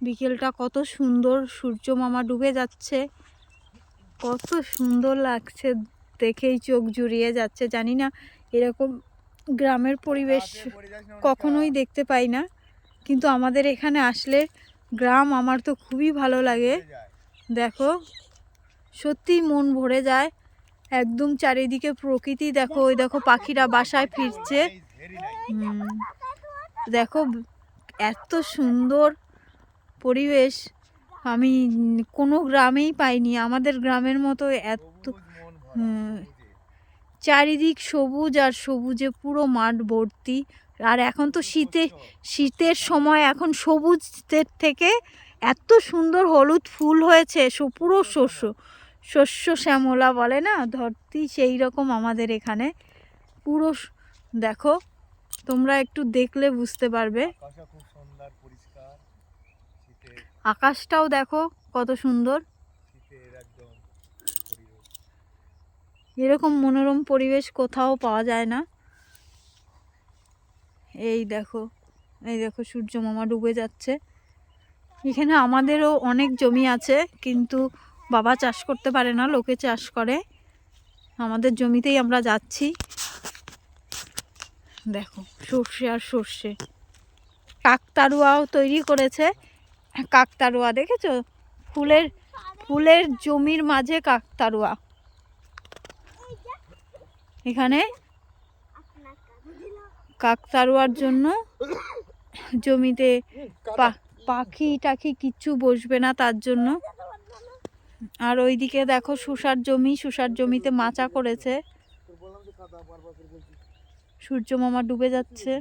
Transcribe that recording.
বিকেলটা কত সুন্দর সূর্য মামা ডুবে যাচ্ছে। কত সুন্দর লাগছে দেখেই চোখ জুড়িয়ে যাচ্ছে। জানি না এরকম গ্রামের পরিবেশ কখনোই দেখতে পাই না। কিন্তু আমাদের এখানে আসলে গ্রাম আমার তো খুবই ভালো লাগে। দেখো সত্যিই মন ভরে যায়। একদম চারিদিকে প্রকৃতি দেখো ওই দেখো পাখিরা বাসায় ফিরছে। দেখো এত সুন্দর পরিবেশ আমি কোনো গ্রামেই পাইনি। আমাদের গ্রামের মতো এত চারিদিক সবুজ আর সবুজে পুরো মাঠ ভর্তি। আর এখন তো শীতে, শীতের সময় এখন সবুজের থেকে এত সুন্দর হলুদ ফুল হয়েছে পুরো শস্য শস্য শ্যামলা বলে না? ধরতি সেই রকম আমাদের এখানে। পুরো দেখো, তোমরা একটু দেখলে বুঝতে পারবে আকাশও খুব সুন্দর পরিষ্কার শীতের আকাশটাও দেখো কত সুন্দর। এরকম মনোরম পরিবেশ কোথাও পাওয়া যায় না। এই দেখো এই দেখো সূর্য মামা ডুবে যাচ্ছে। এখানে আমাদেরও অনেক জমি আছে কিন্তু বাবা চাষ করতে পারে না লোকে চাষ করে। আমাদের জমিতেই আমরা যাচ্ছি। দেখো সর্ষে আর সর্ষে। কাকতারুয়াও তৈরি করেছে। কাকতারুয়া, দেখেছ? ফুলের ফুলের জমির মাঝে কাকতারুয়া। এখানে কাকতারুয়ার জন্য জমিতে পাখি টাখি কিচ্ছু বসবে না তার জন্য। আর ওইদিকে দেখো সুসার জমি, সুসার জমিতে মাচা করেছে। সূর্য মামা ডুবে যাচ্ছে।